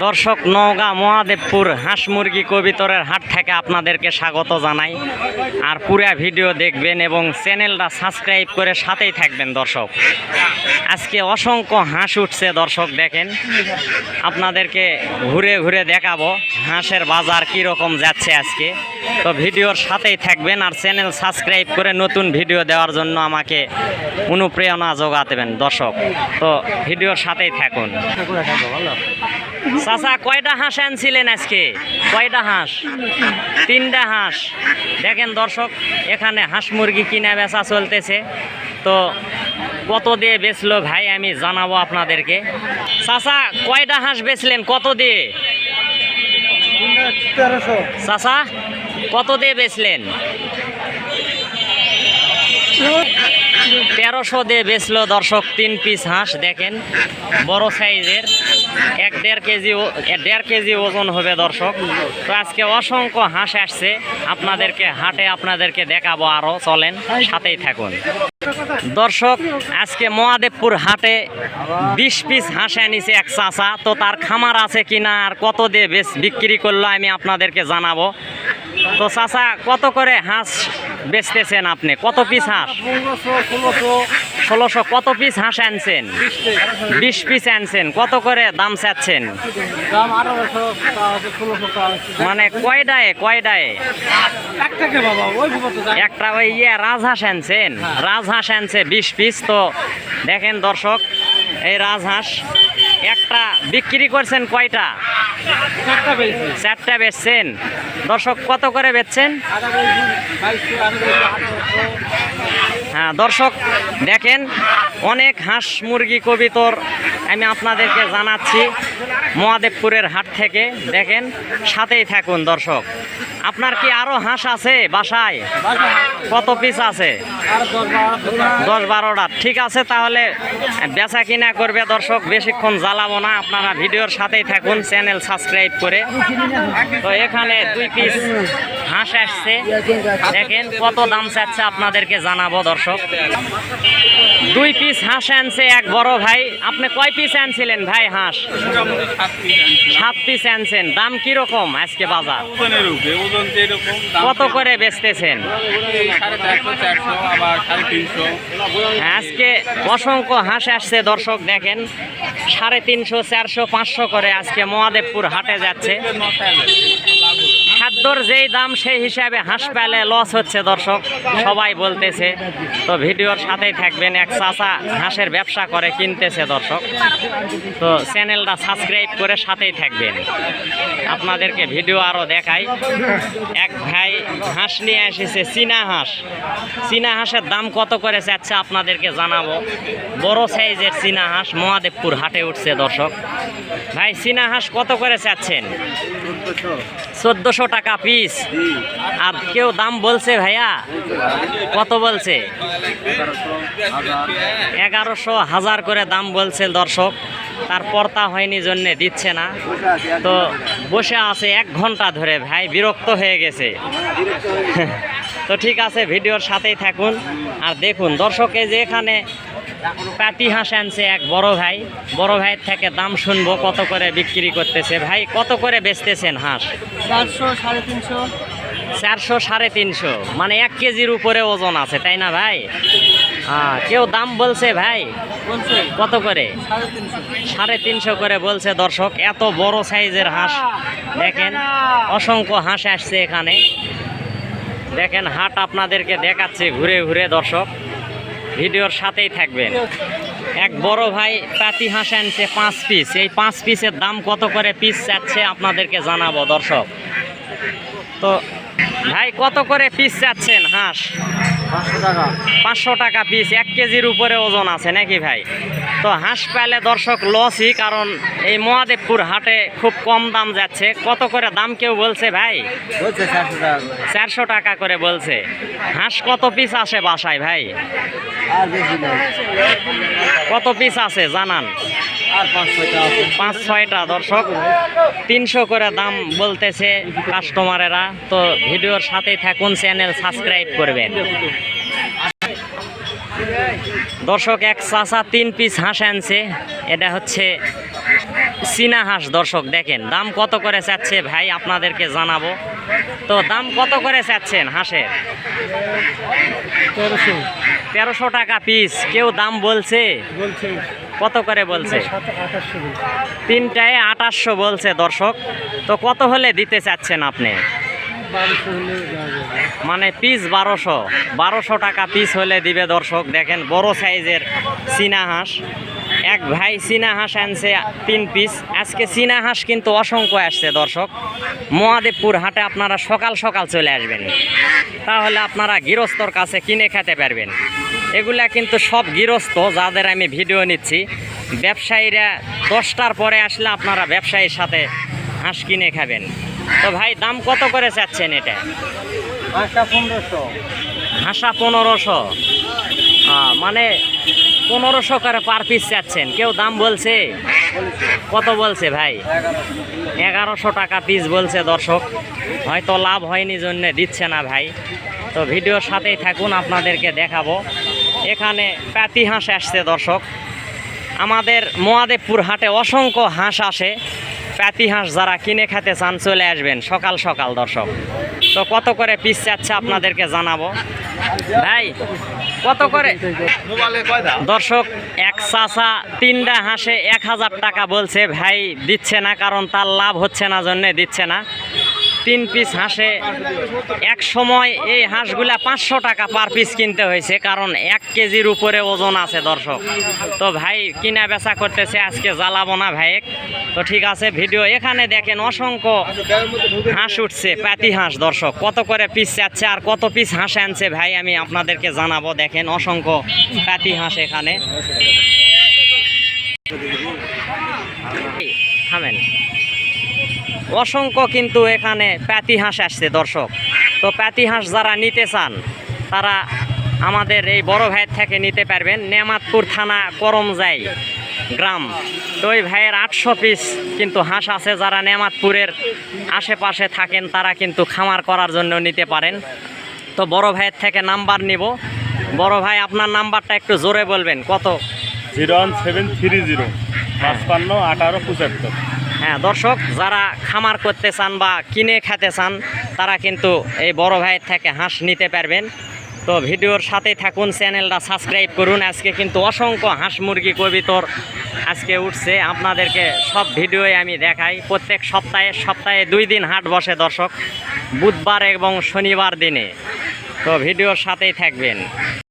দর্শক, নওগাঁ মহাদেবপুর হাঁস মুরগি কবিতরের হাট থেকে আপনাদেরকে স্বাগত জানাই। আর পুরা ভিডিও দেখবেন এবং চ্যানেলটা সাবস্ক্রাইব করে সাথেই থাকবেন দর্শক। আজকে অসংখ্য হাঁস উঠছে দর্শক, দেখেন। আপনাদেরকে ঘুরে ঘুরে দেখাবো হাঁসের বাজার কী রকম যাচ্ছে আজকে। তো ভিডিওর সাথেই থাকবেন আর চ্যানেল সাবস্ক্রাইব করে নতুন ভিডিও দেওয়ার জন্য আমাকে অনুপ্রেরণা যোগাতেবেন দর্শক। তো ভিডিওর সাথেই থাকুন। চাচা, কয়টা হাঁস আনছিলেন আজকে? কয়টা হাঁস? তিনটা হাঁস। দেখেন দর্শক, এখানে হাঁস মুরগি কিনা বেচা চলতেছে। তো কত দিয়ে বেচলো ভাই, আমি জানাব আপনাদেরকে। চাচা, কয়টা হাঁস বেচলেন? কত দিয়ে? চাচা, কত দিয়ে বেচলেন? তেরোশো দিয়ে বেচলো দর্শক, তিন পিস হাঁস, দেখেন। বড় সাইজের। এক দেড় কেজি দেড় কেজি ওজন হবে দর্শক। তো আজকে অসংখ্য হাঁস আসছে। আপনাদেরকে হাটে আপনাদেরকে দেখাবো আরও চলেন, সাথেই থাকুন। দর্শক, আজকে মহাদেবপুর হাটে বিশ পিস হাঁস আনিছে এক চাচা। তো তার খামার আছে কিনা আর কত দিয়ে বেশ বিক্রি করল আমি আপনাদেরকে জানাব। তো চাচা, কত করে হাঁস বেচতেছেন আপনি? কত পিস হাঁস? ষোলোশো, কত পিস হাঁস আনছেন? বিশ পিস আনছেন। কত করে দাম চাচ্ছেন? মানে ওই তো একটা ওই ইয়ে রাজহাঁস আনছেন? রাজহাঁস আনছে বিশ পিস তো দেখেন দর্শক, এই রাজহাঁস একটা বিক্রি করছেন কয়টা? চারটা বেচছেন। দর্শক, কত করে বেচছেন? হ্যাঁ দর্শক, দেখেন, অনেক হাঁস মুরগি কবিতর আমি আপনাদেরকে জানাচ্ছি মহাদেবপুরের হাট থেকে। দেখেন, সাথেই থাকুন দর্শক। আপনার কি আরও হাঁস আছে বাসায়? কত পিস আছে? দশ বারোটা। ঠিক আছে, তাহলে বেচা কিনা করবে দর্শক, বেশিক্ষণ জ্বালাবো না। আপনারা ভিডিওর সাথেই থাকুন, চ্যানেল সাবস্ক্রাইব করে। তো এখানে দুই পিস হাঁস আসছে। দেখেন কত দাম চাচ্ছে আপনাদেরকে জানাব দর্শক। দুই পিস হাঁস আনছে এক বড় ভাই। আপনি কয় পিস আনছিলেন ভাই হাঁস? সাত পিস আনছেন। দাম কীরকম আজকে বাজার? কত করে বেচতেছেন? আজকে অসংখ্য হাঁস আসছে দর্শক দেখেন। সাড়ে তিনশো চারশো পাঁচশো করে আজকে মহাদেবপুর হাটে যাচ্ছে। খাদ্যর যেই দাম, সেই হিসাবে হাঁস পেলে লস হচ্ছে দর্শক, সবাই বলতেছে। তো ভিডিওর সাথেই থাকবেন, এক চাচা হাঁসের ব্যবসা করে, কিনতেছে দর্শক। তো চ্যানেলটা সাবস্ক্রাইব করে সাথেই থাকবেন। আপনাদেরকে ভিডিও আরও দেখাই। এক ভাই হাঁস নিয়ে এসেছে, চীনা হাঁস। চীনা হাঁসের দাম কত করে চাচ্ছে আপনাদেরকে জানাব। বড় সাইজের চীনা হাঁস মহাদেবপুর হাটে উঠছে দর্শক। ভাই, চীনা হাঁস কত করে চাচ্ছেন? চোদ্দোশো টাকা। পিস। আর কেউ দাম বলছে ভাইয়া, কত বলছে? এগারোশো হাজার করে দাম বলছে দর্শক। তার পর্তা হয়নি জন্যে দিচ্ছে না। তো বসে আছে এক ঘণ্টা ধরে, ভাই বিরক্ত হয়ে গেছে। তো ঠিক আছে, ভিডিওর সাথেই থাকুন। আর দেখুন, দর্শকে যে এখানে পাটি হাঁস আনছে এক বড় ভাই। বড় ভাইয়ের থেকে দাম শুনব কত করে বিক্রি করতেছে। ভাই কত করে বেচতেছেন হাঁস? চারশো সাড়ে তিনশো। চারশো সাড়ে তিনশো। মানে এক কেজির উপরে ওজন আছে তাই না ভাই? হ্যাঁ কেউ দাম বলছে ভাই? কত করে? সাড়ে তিনশো। করে বলছে দর্শক এত বড় সাইজের হাঁস। দেখেন অসংখ্য হাঁস আসছে এখানে। দেখেন হাট আপনাদেরকে দেখাচ্ছে ঘুরে ঘুরে দর্শক। ভিডিওর সাথেই থাকবেন। এক বড় ভাই পাতি হাঁস আনছে পাঁচ পিস এই পাঁচ পিসের দাম কত করে পিস চাচ্ছে আপনাদেরকে জানাব দর্শক। তো ভাই কত করে পিস চাচ্ছেন হাঁস? পাঁচশো টাকা। পিস এক কেজির উপরে ওজন আছে নাকি ভাই? তো হাঁস পেলে দর্শক লসই কারণ এই মহাদেবপুর হাটে খুব কম দাম যাচ্ছে। কত করে দাম কেউ বলছে ভাই? চারশো টাকা করে। বলছে। হাঁস কত পিস আসে বাসায় ভাই? কত পিস আছে, জানান? পাঁচ ছয়টা, দর্শক। তিনশো করে দাম বলতেছে কাস্টমারেরা তো ভিডিওর সাথেই থাকুন চ্যানেল সাবস্ক্রাইব করবেন। দর্শক, এক চাষা তিন পিস হাঁস আনছে। এটা হচ্ছে চীনা হাঁস দর্শক দেখেন দাম কত করে চাচ্ছে ভাই আপনাদেরকে জানাব। তো দাম কত করে চাচ্ছেন হাঁসের? তেরোশো। তেরোশো টাকা পিস কেউ দাম বলছে? কত করে বলছে? তিনটায় আঠাশশো বলছে। দর্শক। তো কত হলে দিতে চাচ্ছেন আপনি? মানে পিস বারোশো। বারোশো টাকা পিস হলে দিবে দর্শক। দেখেন বড় সাইজের চীনা হাঁস। এক ভাই চীনা হাঁস আনছে তিন পিস আজকে চীনা হাঁস কিন্তু অসংখ্য আসছে দর্শক। মহাদেবপুর হাটে আপনারা সকাল সকাল চলে আসবেন। তাহলে আপনারা গৃহস্থর কাছে কিনে খেতে পারবেন। এগুলা কিন্তু সব গৃহস্থ যাদের আমি ভিডিও নিচ্ছি। ব্যবসায়ীরা দশটার পরে আসলে আপনারা ব্যবসায়ীর সাথে হাঁস কিনে খাবেন। তো ভাই, দাম কত করে চাচ্ছেন এটা? হাঁসা পনেরোশো। মানে পনেরোশো করে পার পিস চাচ্ছেন। কেউ দাম বলছে? কত বলছে ভাই? এগারোশো টাকা পিস বলছে দর্শক। হয়তো লাভ হয়নি জন্যে দিচ্ছে না ভাই। তো ভিডিওর সাথেই থাকুন, আপনাদেরকে দেখাবো। এখানে প্যাতি হাঁস আসছে দর্শক। আমাদের মহাদেবপুর হাটে অসংখ্য হাঁস আসে। প্যাতি হাঁস যারা কিনে খেতে চান চলে আসবেন সকাল সকাল দর্শক। তো কত করে পিস চাচ্ছে আপনাদেরকে জানাব? ভাই, কত করে? দর্শক, এক চাষা তিনটা হাঁসে এক হাজার টাকা বলছে। ভাই, দিচ্ছে না, কারণ তার লাভ হচ্ছে না, জন্যে দিচ্ছে না। তিন পিস হাঁসে এক সময় এই হাঁসগুলা পাঁচশো টাকা পার পিস কিনতে হয়েছে, কারণ এক কেজির উপরে ওজন আছে দর্শক। তো ভাই, কিনা বেচা করতেছে, আজকে জ্বালাবো না ভাই। তো ঠিক আছে ভিডিও এখানে দেখেন অসংখ্য হাঁস উঠছে প্যাতি হাঁস দর্শক। কত করে পিস চাচ্ছে আর কত পিস হাঁস আনছে ভাই, আমি আপনাদেরকে জানাব। দেখেন অসংখ্য প্যাতি হাঁস এখানে এই, থামেন অসংখ্য কিন্তু এখানে প্যাতি হাঁস আসছে, দর্শক। তো প্যাতি হাঁস যারা নিতে চান, তারা আমাদের এই বড় ভাইয়ের থেকে নিতে পারবেন। নেমাতপুর থানা করমজাই গ্রাম। তো ওই ভাইয়ের আটশো পিস কিন্তু হাঁস আছে, যারা নেমাতপুরের আশেপাশে থাকেন, তারা কিন্তু খামার করার জন্য নিতে পারেন। তো বড় ভাইয়ের থেকে নাম্বার নিব। বড় ভাই, আপনার নাম্বারটা একটু জোরে বলবেন, কত? Zero one seven three zero, পাঁচপান্ন আঠারো পঁচাত্তর। হ্যাঁ দর্শক, যারা খামার করতে চান বা কিনে খেতে চান, তারা কিন্তু এই বড় ভাইয়ের থেকে হাঁস নিতে পারবেন। তো ভিডিওর সাথেই থাকুন, চ্যানেলটা সাবস্ক্রাইব করুন। আজকে কিন্তু অসংখ্য হাঁস মুরগি কবিতর আজকে উঠছে। আপনাদেরকে সব ভিডিওই আমি দেখাই। প্রত্যেক সপ্তাহে সপ্তাহে দুই দিন হাট বসে দর্শক, বুধবার এবং শনিবার দিনে। তো ভিডিওর সাথেই থাকবেন।